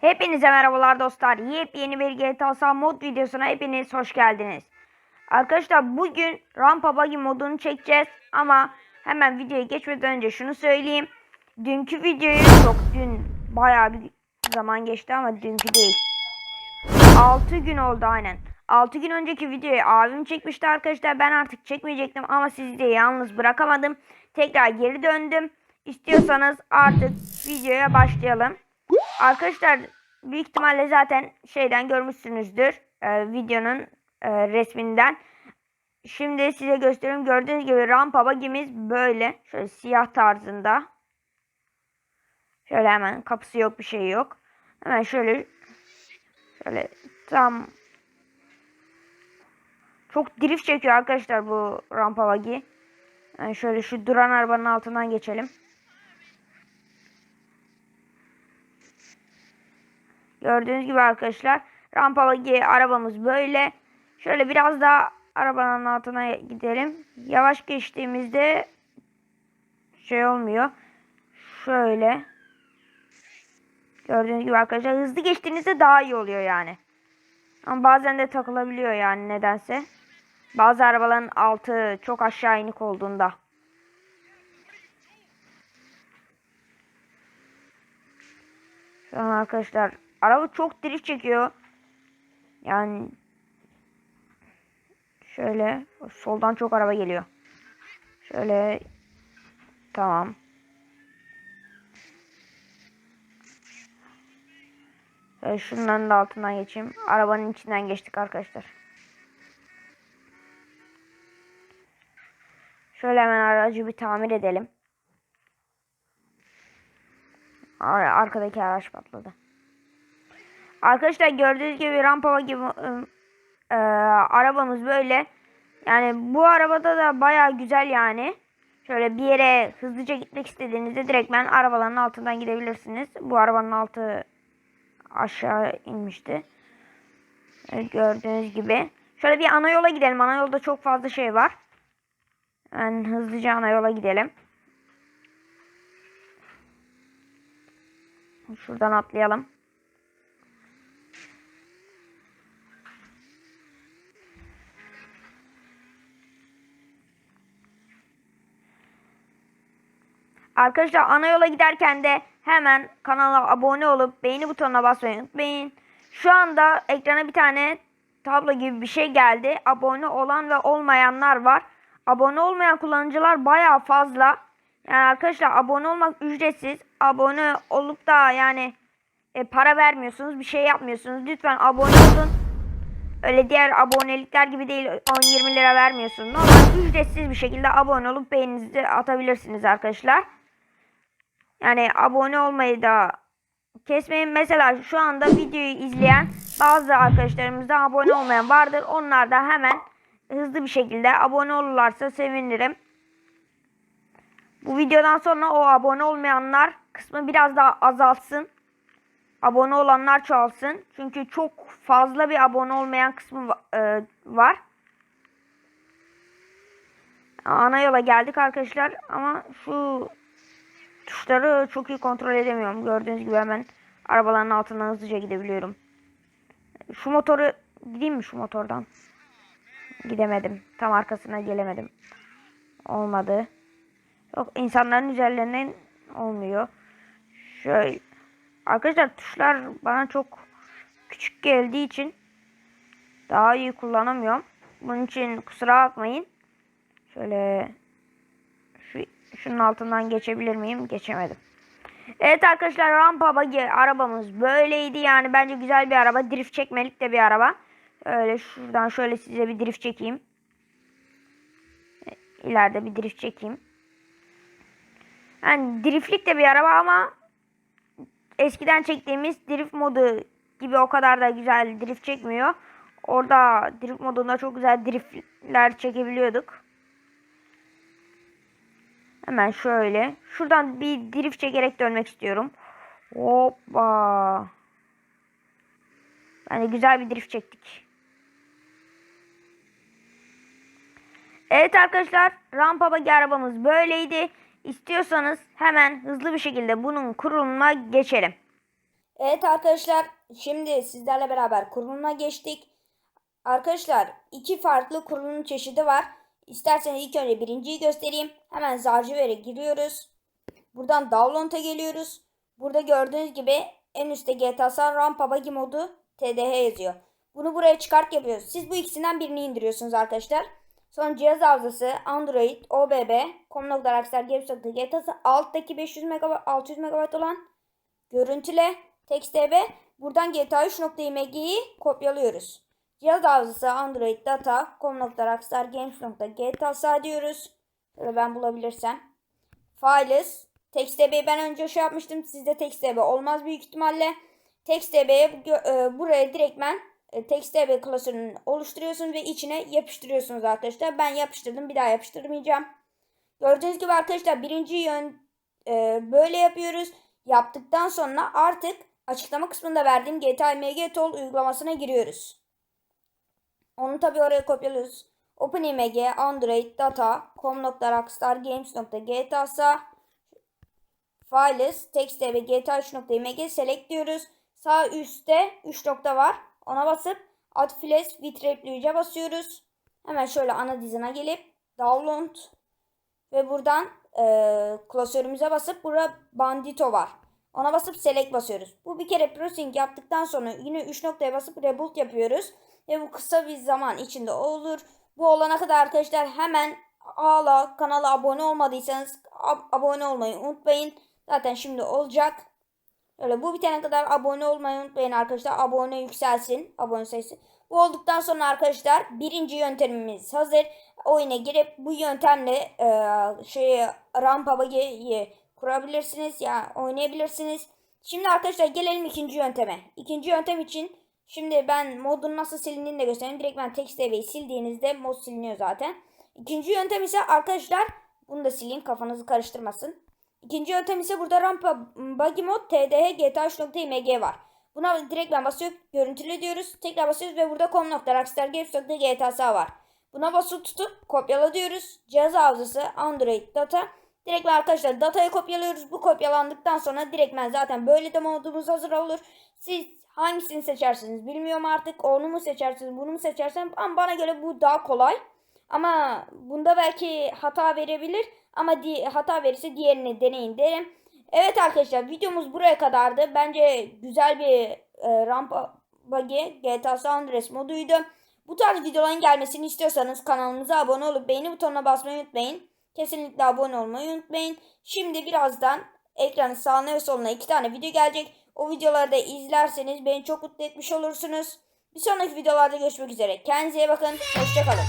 Hepinize merhabalar dostlar. Yepyeni bir GTA San mod videosuna hepiniz hoş geldiniz. Arkadaşlar bugün Rampa Buggy modunu çekeceğiz ama hemen videoya geçmeden önce şunu söyleyeyim. Dünkü videoyu çok dün bayağı bir zaman geçti ama dünkü değil. 6 gün oldu aynen. 6 gün önceki videoyu abim çekmişti arkadaşlar. Ben artık çekmeyecektim ama sizi de yalnız bırakamadım. Tekrar geri döndüm. İstiyorsanız artık videoya başlayalım. Arkadaşlar büyük ihtimalle zaten şeyden görmüşsünüzdür. e, videonun e, resminden. Şimdi size göstereyim. Gördüğünüz gibi rampa bagimiz böyle. Şöyle siyah tarzında. Şöyle hemen kapısı yok bir şey yok. Hemen şöyle şöyle tam çok drift çekiyor arkadaşlar bu rampa bagi. Yani şöyle şu duran arabanın altından geçelim. Gördüğünüz gibi arkadaşlar rampa bagi arabamız böyle. Şöyle biraz daha arabanın altına gidelim. Yavaş geçtiğimizde şey olmuyor. Şöyle. Gördüğünüz gibi arkadaşlar hızlı geçtiğinizde daha iyi oluyor yani. Ama bazen de takılabiliyor yani nedense. Bazı arabaların altı çok aşağı inik olduğunda. Şu an arkadaşlar araba çok drift çekiyor. Yani şöyle soldan çok araba geliyor. Şöyle tamam. Şöyle şunların da altından geçeyim. Arabanın içinden geçtik arkadaşlar. Şöyle hemen aracı bir tamir edelim. Ar arkadaki araç patladı. Arkadaşlar gördüğünüz gibi rampa gibi e, arabamız böyle. Yani bu arabada da baya güzel yani. Şöyle bir yere hızlıca gitmek istediğinizde direkt ben arabaların altından gidebilirsiniz. Bu arabanın altı aşağı inmişti. Evet, gördüğünüz gibi. Şöyle bir ana yola gidelim. Ana yolda çok fazla şey var. Yani hızlıca ana yola gidelim. Şuradan atlayalım. Arkadaşlar ana yola giderken de hemen kanala abone olup beğeni butonuna basmayı unutmayın. Şu anda ekrana bir tane tablo gibi bir şey geldi. Abone olan ve olmayanlar var. Abone olmayan kullanıcılar baya fazla. Yani arkadaşlar abone olmak ücretsiz. Abone olup da yani e, para vermiyorsunuz. Bir şey yapmıyorsunuz. Lütfen abone olun. Öyle diğer abonelikler gibi değil 10-20 lira vermiyorsunuz. Normal ücretsiz bir şekilde abone olup beğeninizi atabilirsiniz arkadaşlar. Yani abone olmayı da kesmeyin. Mesela şu anda videoyu izleyen bazı arkadaşlarımızda abone olmayan vardır. Onlar da hemen hızlı bir şekilde abone olurlarsa sevinirim. Bu videodan sonra o abone olmayanlar kısmı biraz daha azalsın. Abone olanlar çoğalsın. Çünkü çok fazla bir abone olmayan kısmı e, var. Ana yola geldik arkadaşlar ama şu tuşları çok iyi kontrol edemiyorum. Gördüğünüz gibi hemen arabaların altından hızlıca gidebiliyorum. Şu motoru gideyim mi şu motordan? Gidemedim. Tam arkasına gelemedim. Olmadı. Yok insanların üzerlerinden olmuyor. Şöyle arkadaşlar tuşlar bana çok küçük geldiği için daha iyi kullanamıyorum. Bunun için kusura bakmayın. Şöyle şunun altından geçebilir miyim? Geçemedim. Evet arkadaşlar rampa buggy arabamız böyleydi. Yani bence güzel bir araba. Drift çekmelik de bir araba. Öyle şuradan şöyle size bir drift çekeyim. İleride bir drift çekeyim. Yani driftlik de bir araba ama eskiden çektiğimiz drift modu gibi o kadar da güzel drift çekmiyor. Orada drift modunda çok güzel driftler çekebiliyorduk. Hemen şöyle. Şuradan bir drift çekerek dönmek istiyorum. Hoppa. Yani güzel bir drift çektik. Evet arkadaşlar rampa bagi arabamız böyleydi. İstiyorsanız hemen hızlı bir şekilde bunun kurulumuna geçelim. Evet arkadaşlar şimdi sizlerle beraber kuruluma geçtik. Arkadaşlar iki farklı kurulum çeşidi var. İsterseniz ilk önce birinciyi göstereyim. Hemen Zarciver'e giriyoruz. Buradan Download'a geliyoruz. Burada gördüğünüz gibi en üstte GTA San Rampa Buggy modu TDH yazıyor. Bunu buraya çıkart yapıyoruz. Siz bu ikisinden birini indiriyorsunuz arkadaşlar. Sonra cihaz hafızası Android, OBB, com.rockstar GTA alttaki 500 MB, 600 MB olan görüntüle TextDB buradan GTA 3.img'yi kopyalıyoruz. Cihaz hafızası Android data com.rockstargames.gta diyoruz. Şöyle ben bulabilirsem. Files TextDB'yi ben önce şey yapmıştım. Sizde TextDB olmaz büyük ihtimalle. TextDB'ye e, buraya direktmen e, TextDB klasörünü oluşturuyorsunuz ve içine yapıştırıyorsunuz arkadaşlar. Ben yapıştırdım. Bir daha yapıştırmayacağım. Gördüğünüz gibi arkadaşlar birinci yön e, böyle yapıyoruz. Yaptıktan sonra artık açıklama kısmında verdiğim GTA MG Tool uygulamasına giriyoruz. Onu tabi oraya kopyalıyoruz. OpenIMG, Android, Data, com.rockstargames.gta Files, TextDB, GTA 3.img select diyoruz. Sağ üstte 3 nokta var. Ona basıp Add Flash with Replicate'e basıyoruz. Hemen şöyle ana dizine gelip Download ve buradan e, klasörümüze basıp burada Bandito var. Ona basıp Select basıyoruz. Bu bir kere processing yaptıktan sonra yine 3 noktaya basıp Reboot yapıyoruz. Ve bu kısa bir zaman içinde olur. Bu olana kadar arkadaşlar hemen hala kanala abone olmadıysanız ab- abone olmayı unutmayın. Zaten şimdi olacak. Öyle bu bitene kadar abone olmayı unutmayın arkadaşlar. Abone yükselsin. Abone sayısı. Bu olduktan sonra arkadaşlar birinci yöntemimiz hazır. Oyuna girip bu yöntemle e, şeyi rampa buggy'yi kurabilirsiniz. Ya yani oynayabilirsiniz. Şimdi arkadaşlar gelelim ikinci yönteme. İkinci yöntem için şimdi ben modun nasıl silindiğini de göstereyim. Direkt ben TextDB'yi sildiğinizde mod siliniyor zaten. İkinci yöntem ise arkadaşlar bunu da sileyim kafanızı karıştırmasın. İkinci yöntem ise burada rampa buggy mod tdh gta 3.img var. Buna direkt ben basıyorum. Görüntüle diyoruz. Tekrar basıyoruz ve burada com.rockstargames.gta var. Buna basıp tutup kopyala diyoruz. Cihaz hafızası Android data. Direkt arkadaşlar datayı kopyalıyoruz. Bu kopyalandıktan sonra direkt ben zaten böyle de modumuz hazır olur. Siz hangisini seçersiniz bilmiyorum artık. Onu mu seçersiniz bunu mu seçersiniz. Ama bana göre bu daha kolay. Ama bunda belki hata verebilir. Ama di- hata verirse diğerini deneyin derim. Evet arkadaşlar videomuz buraya kadardı. Bence güzel bir e, rampa buggy GTA San Andreas moduydu. Bu tarz videoların gelmesini istiyorsanız kanalımıza abone olup beğeni butonuna basmayı unutmayın. Kesinlikle abone olmayı unutmayın. Şimdi birazdan ekranın sağına ve soluna iki tane video gelecek. O videoları da izlerseniz beni çok mutlu etmiş olursunuz. Bir sonraki videolarda görüşmek üzere. Kendinize iyi bakın. Hoşçakalın.